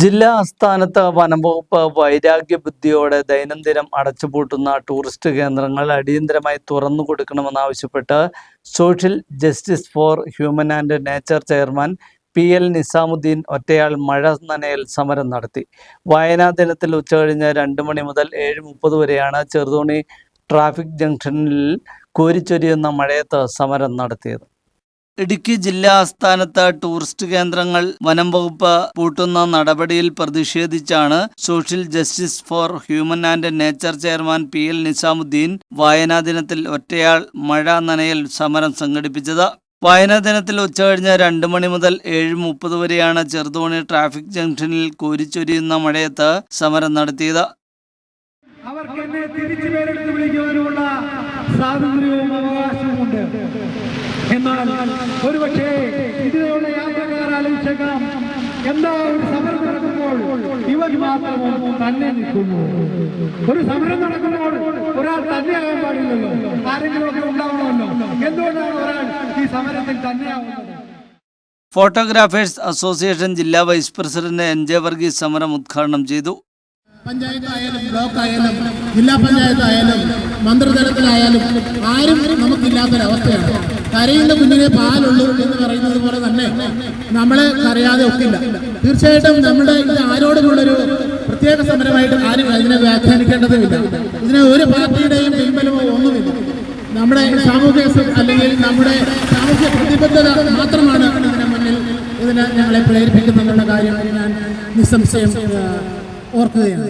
ജില്ലാ ആസ്ഥാനത്ത് വനംവകുപ്പ് വൈരാഗ്യ ബുദ്ധിയോടെ ദൈനംദിനം അടച്ചുപൂട്ടുന്ന ടൂറിസ്റ്റ് കേന്ദ്രങ്ങൾ അടിയന്തരമായി തുറന്നു കൊടുക്കണമെന്നാവശ്യപ്പെട്ട് social justice for human and nature chairman P L Nizamuddin ഒറ്റയാൾ മഴ നനയൽ സമരം നടത്തി. വായനാ ദിനത്തിൽ ഉച്ചകഴിഞ്ഞ് രണ്ട് മണി മുതൽ ഏഴ് മുപ്പത് വരെയാണ് ചെറുതോണി ട്രാഫിക് ജംഗ്ഷനിൽ കോരിച്ചൊരിയുന്ന മഴയത്ത് സമരം നടത്തിയത്. ഇടുക്കി ജില്ലാ ആസ്ഥാനത്ത് ടൂറിസ്റ്റ് കേന്ദ്രങ്ങൾ വനം വകുപ്പ് പൂട്ടുന്ന നടപടിയിൽ പ്രതിഷേധിച്ചാണ് social justice for human and nature chairman P L Nizamuddin വായനാ ദിനത്തിൽ ഒറ്റയാൾ മഴ നനയൽ സമരം സംഘടിപ്പിച്ചത്. വായനാ ദിനത്തിൽ ഉച്ചകഴിഞ്ഞ് രണ്ട് മണി മുതൽ ഏഴ് മുപ്പത് വരെയാണ് ചെറുതോണി ട്രാഫിക് ജംഗ്ഷനിൽ കോരിച്ചൊരിയുന്ന മഴയത്ത് സമരം നടത്തിയത്. അവർക്കെന്നെ തിരിച്ചു പേരെടുത്ത് വിളിക്കുവാനുമുള്ള സ്വാതന്ത്ര്യവും അവകാശവുമുണ്ട്. എന്നാൽ ഒരുപക്ഷെ ഇതിലുള്ള യാത്രക്കാർ ആലോചിച്ചേക്കാം എന്താ ഒരു സമരം നടക്കുമ്പോൾ ഇവർ മാത്രം തന്നെ നിൽക്കുന്നു. ഒരു സമരം നടക്കുമ്പോൾ ഒരാൾ തന്നെയാകാൻ പാടില്ലല്ലോ. ആരെങ്കിലും ഒക്കെ ഉണ്ടാവണമല്ലോ. എന്തുകൊണ്ടാണ് ഒരാൾ ഈ സമരത്തിൽ തന്നെയാവുന്നത് ഫോട്ടോഗ്രാഫേഴ്സ് അസോസിയേഷൻ ജില്ലാ vice president N J Varghese സമരം ഉദ്ഘാടനം ചെയ്തു. പഞ്ചായത്തായാലും ബ്ലോക്ക് ആയാലും ജില്ലാ പഞ്ചായത്തായാലും മന്ത്രിതലത്തിലായാലും ആരും നമുക്കില്ലാത്തൊരവസ്ഥയാണ്. കരയുന്ന കുഞ്ഞിനെ പാലുള്ളൂ എന്ന് പറയുന്നത് പോലെ തന്നെ നമ്മളെ കരയാതെ ഒക്കില്ല. തീർച്ചയായിട്ടും നമ്മുടെ ഇത് ആരോടുമുള്ളൊരു പ്രത്യേക സമരമായിട്ട് ആരും അതിനെ വ്യാഖ്യാനിക്കേണ്ടതുമില്ല. ഇതിന് ഒരു പാർട്ടിയുടെയും പിൻബലമോ ഒന്നുമില്ല. നമ്മുടെ സാമൂഹ്യ അല്ലെങ്കിൽ നമ്മുടെ സാമൂഹ്യ പ്രതിബദ്ധത മാത്രമാണ് ഇതിന് മുന്നിൽ ഇതിനെ ഞങ്ങളെ പ്രേരിപ്പിക്കുന്നെന്നുള്ള കാര്യം ഞാൻ നിസ്സംശയം ഓർക്കുകയാണ്.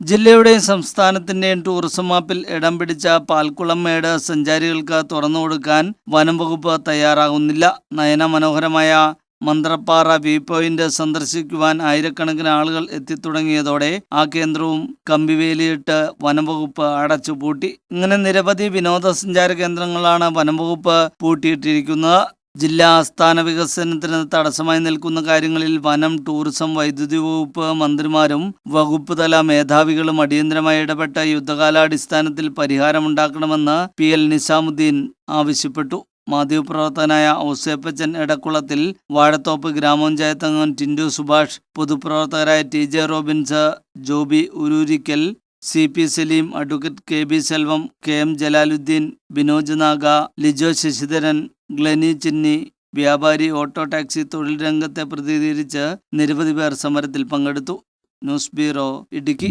ജില്ലയുടെയും സംസ്ഥാനത്തിന്റെയും ടൂറിസം മാപ്പിൽ ഇടം പിടിച്ച പാൽക്കുളം മേട് സഞ്ചാരികൾക്ക് തുറന്നു കൊടുക്കാൻ വനം വകുപ്പ് തയ്യാറാകുന്നില്ല. നയന മനോഹരമായ മന്ത്രപ്പാറ വ്യൂ പോയിന്റ് സന്ദർശിക്കുവാൻ ആയിരക്കണക്കിന് ആളുകൾ എത്തിത്തുടങ്ങിയതോടെ ആ കേന്ദ്രവും കമ്പിവേലിയിട്ട് വനംവകുപ്പ് അടച്ചുപൂട്ടി. ഇങ്ങനെ നിരവധി വിനോദസഞ്ചാര കേന്ദ്രങ്ങളാണ് വനംവകുപ്പ് പൂട്ടിയിട്ടിരിക്കുന്നത്. ജില്ലാ ആസ്ഥാന വികസനത്തിന് തടസ്സമായി നിൽക്കുന്ന കാര്യങ്ങളിൽ വനം ടൂറിസം വൈദ്യുതി വകുപ്പ് മന്ത്രിമാരും വകുപ്പ് തല മേധാവികളും അടിയന്തരമായി ഇടപെട്ട യുദ്ധകാലാടിസ്ഥാനത്തിൽ പരിഹാരമുണ്ടാക്കണമെന്ന് പി എൽ നിസാമുദ്ദീൻ ആവശ്യപ്പെട്ടു. മാധ്യമപ്രവർത്തകനായ ഔസേപ്പച്ചൻ എടക്കുളത്തിൽ വാഴത്തോപ്പ് ഗ്രാമപഞ്ചായത്ത് അംഗം Tindu Subhash പൊതുപ്രവർത്തകരായ T J Robins Joby Ururikkal C P Saleem advocate K B Selvam K M Jalaluddin Binoj Naga Lijo Sasidharan Glany Chinni വ്യാപാരി ഓട്ടോ ടാക്സി തൊഴിൽ രംഗത്തെ പ്രതിനിധീകരിച്ച് നിരവധി പേർ സമരത്തിൽ പങ്കെടുത്തു. News bureau Idukki.